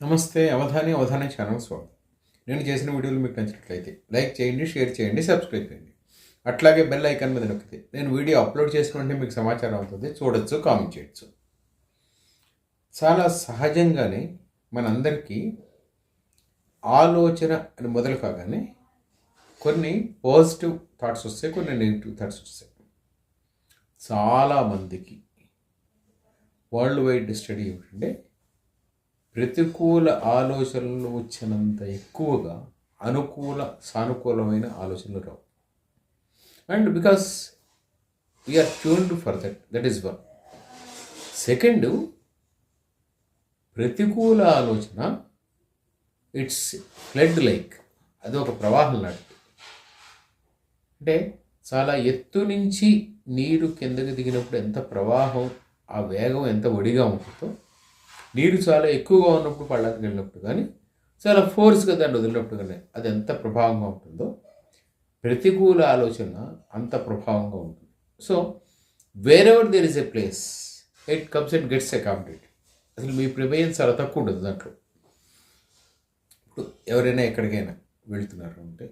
నమస్తే అవధాని అవధాని ఛానల్ స్వాగతం. నేను చేసిన వీడియోలు మీకు నచ్చినట్లయితే లైక్ చేయండి షేర్ చేయండి సబ్స్క్రైబ్ చేయండి. అట్లాగే బెల్ ఐకాన్ మీద నొక్కితే నేను వీడియో అప్లోడ్ చేసిన వెంటనే మీకు సమాచారం అవుతుంది చూడొచ్చు కామెంట్ చేయొచ్చు. చాలా సహజంగానే మనందరికీ ఆలోచన అని మొదలు కాగానే కొన్ని పాజిటివ్ థాట్స్ వస్తాయి కొన్ని నెగిటివ్ థాట్స్ వస్తాయి. చాలామందికి వరల్డ్ వైడ్ స్టడీ ఏమిటంటే ప్రతికూల ఆలోచనలు వచ్చినంత ఎక్కువగా అనుకూల సానుకూలమైన ఆలోచనలు రావు. And because we are tuned for that that is one second ప్రతికూల ఆలోచన ఇట్స్ ఫ్లడ్ లైక్ అది ఒక ప్రవాహం లాంటిది. అంటే చాలా ఎత్తు నుంచి నీరు కిందకి దిగినప్పుడు ఎంత ప్రవాహం ఆ వేగం ఎంత ఒడిగా ఉంటుందో నీరు చాలా ఎక్కువగా ఉన్నప్పుడు పళ్ళకి వెళ్ళినప్పుడు కానీ చాలా ఫోర్స్గా దాన్ని వదిలినప్పుడు కానీ అది ఎంత ప్రభావంగా ఉంటుందో ప్రతికూల ఆలోచన అంత ప్రభావంగా ఉంటుంది. So wherever there is a place it comes and gets accommodate అసలు మీ ప్రమేయం చాలా తక్కువ ఉంటుంది దాంట్లో. ఇప్పుడు ఎవరైనా ఎక్కడికైనా వెళ్తున్నారు అంటే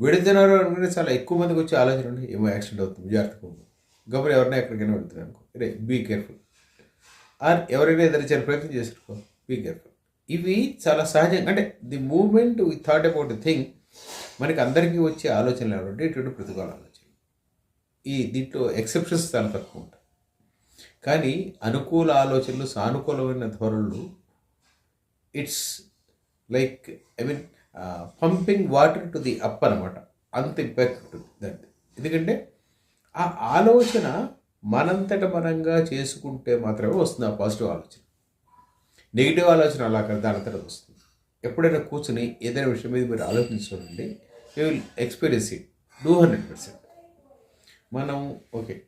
వెళుతున్నారు అనుకుంటే చాలా ఎక్కువ మందికి వచ్చే ఆలోచన ఉంటే ఏమో యాక్సిడెంట్ అవుతుంది జాగ్రత్తగా గబురు ఎవరైనా ఎక్కడికైనా వెళుతున్నారు అనుకో రే బీ కేర్ఫుల్ ఆర్ ఎవరైనా ఎదిరించారు ప్రయత్నం చేసుకో బీ కేర్ఫుల్ ఇవి చాలా సహజంగా అంటే the moment we thought about the thing మనకి అందరికీ వచ్చే ఆలోచనలు ఏమంటే ఇటువంటి ప్రతికూల ఆలోచన ఈ దీంట్లో ఎక్సెప్షన్స్ చాలా తక్కువ ఉంటాయి. కానీ అనుకూల ఆలోచనలు సానుకూలమైన ధోరణులు it's like I mean pumping water to the up అనమాట అంత ఇంపాక్ట్ ఉంటుంది దాన్ని ఎందుకంటే ఆ ఆలోచన మనంతట మనంగా చేసుకుంటే మాత్రమే వస్తుంది ఆ పాజిటివ్ ఆలోచన. నెగిటివ్ ఆలోచన అలా కదా దాని అంతటా వస్తుంది. ఎప్పుడైనా కూర్చుని ఏదైనా విషయం మీద మీరు ఆలోచించుకోండి you will experience it two hundred percent. మనం ఓకే.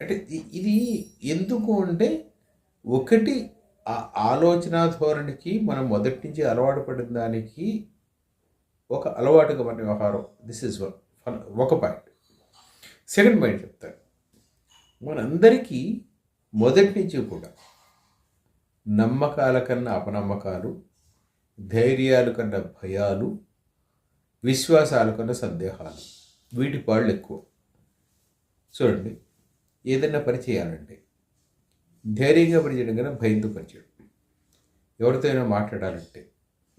అంటే ఇది ఎందుకు అంటే ఒకటి ఆ ఆలోచన ధోరణికి మనం మొదటి నుంచి అలవాటు పడిన దానికి ఒక అలవాటుగా మన వ్యవహారం దిస్ ఇస్ వన్ ఒక పాయింట్. సెకండ్ పాయింట్ చెప్తాను. మనందరికీ మొదటి నుంచి కూడా నమ్మకాల కన్నా అపనమ్మకాలు ధైర్యాలు కన్నా భయాలు విశ్వాసాల కన్నా సందేహాలు. వీటి పాళ్ళు ఎక్కువ. చూడండి ఏదైనా పని చేయాలంటే ధైర్యంగా పనిచేయడం కన్నా భయంతో పనిచేయడం ఎవరితో అయినా మాట్లాడాలంటే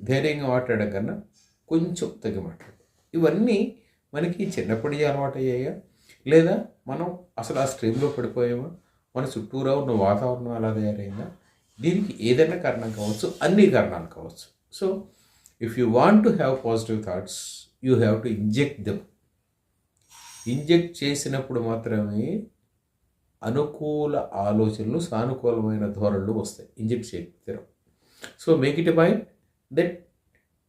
ధైర్యంగా మాట్లాడడం కన్నా కొంచెం తగ్గి మాట్లాడడం. ఇవన్నీ మనకి చిన్నప్పటి అలవాటు అయ్యాయా లేదా మనం అసలు ఆ స్ట్రీమ్లో పడిపోయామా? మన చుట్టూరా ఉన్న వాతావరణం అలా తయారైందా? దీనికి ఏదైనా కారణం కావచ్చు అన్ని కారణాలు కావచ్చు. So if you want to have positive thoughts you have to inject them inject చేసినప్పుడు మాత్రమే అనుకూల ఆలోచనలు సానుకూలమైన ధోరణులు వస్తాయి. ఇంజెక్ట్ చేయకపోతే so make it point that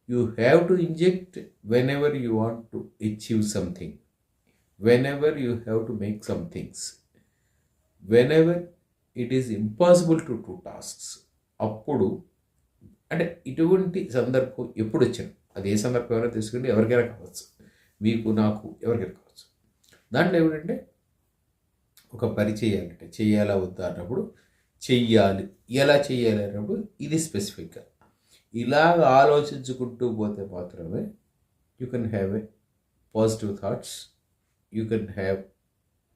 you have to inject whenever you want to achieve something whenever you to to make things, whenever whenever it to impossible to two tasks అప్పుడు అంటే ఇటువంటి సందర్భం ఎప్పుడు వచ్చింది? అది ఏ సందర్భం ఎవరైనా తీసుకుంటే ఎవరికైనా కావచ్చు. మీకు నాకు ఎవరికైనా కావచ్చు. దాంట్లో ఏమిటంటే ఒక పని చేయాలంటే చేయాలా వద్దా అన్నప్పుడు చెయ్యాలి. ఎలా చేయాలి అన్నప్పుడు ఇది స్పెసిఫిక్గా ఇలాగ ఆలోచించుకుంటూ పోతే మాత్రమే you can have a positive thoughts you can have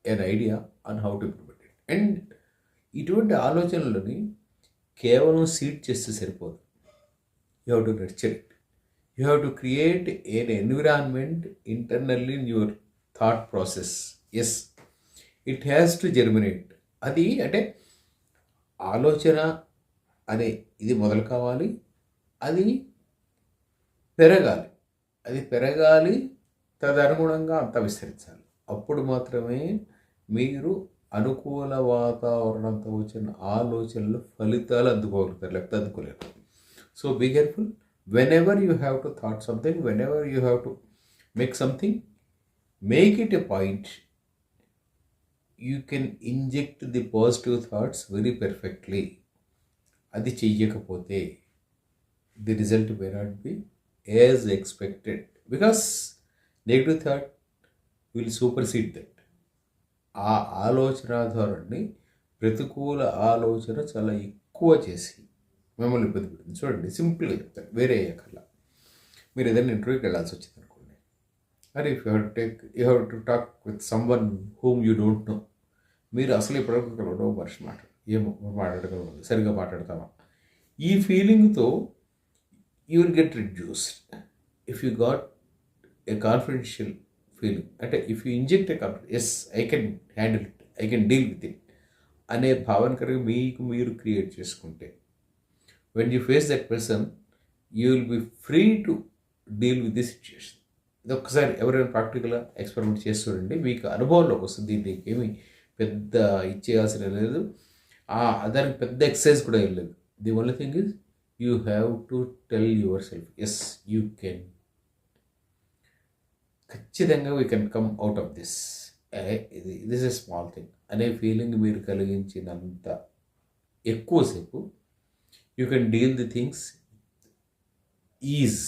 an idea on how to implement it and ఇటువంటి ఆలోచనలని కేవలం సీట్ చేస్తే సరిపోదు. You have to nurture it you have to create an environment internally in your thought process as it has to germinate అది అంటే ఆలోచన అనే ఇది మొదలు కావాలి. అది పెరగాలి. అది పెరగాలి. తదనుగుణంగా అంత విస్తరించాలి. అప్పుడు మాత్రమే మీరు అనుకూల వాతావరణంతో వచ్చిన ఆలోచనలు ఫలితాలు అందుకోగలుగుతారు లేకపోతే అందుకోలేరు. So be careful whenever you have to thought something whenever you have to make something make it a point you can inject the positive thoughts very perfectly అది చెయ్యకపోతే the result may not be as expected because negative thought will supersede that. ఆ ఆలోచన ధోరణి ప్రతికూల ఆలోచన చాలా ఎక్కువ చేసి మిమ్మల్ని ఇబ్బంది పెడుతుంది. చూడండి సింపుల్గా చెప్తాను వేరే అయ్యాకల్లా మీరు ఏదైనా ఇంటర్వ్యూకి వెళ్ళాల్సి వచ్చింది అనుకోండి. అరే if you have take you have to talk with someone whom you don't know మీరు అసలు ఇప్పటివరకు కలవడం మనిషి మాట్లాడు ఏమో మాట్లాడగలదు సరిగ్గా మాట్లాడతామా? ఈ ఫీలింగ్తో you will get reduced if you got a confidential feeling అంటే if you inject a confidence as I can handle it I can deal with it అనే భావన కనుక మీకు మీరు క్రియేట్ చేసుకుంటే when you face that person you will be free to deal with the situation ఇది ఒక్కసారి ఎవరైనా ప్రాక్టికల్గా ఎక్స్పెరిమెంట్ చేస్తుండండి మీకు అనుభవంలోకి వస్తుంది. దీనికి ఏమి పెద్ద ఇచ్చేయాల్సిన లేదు. దానికి పెద్ద ఎక్సర్సైజ్ కూడా ఏం లేదు. The only thing is you have to tell yourself as you can ఖచ్చితంగా we can come out of this ఇది దిస్ ఎ స్మాల్ థింగ్ అనే ఫీలింగ్ మీరు కలిగించినంత ఎక్కువసేపు you can deal the things is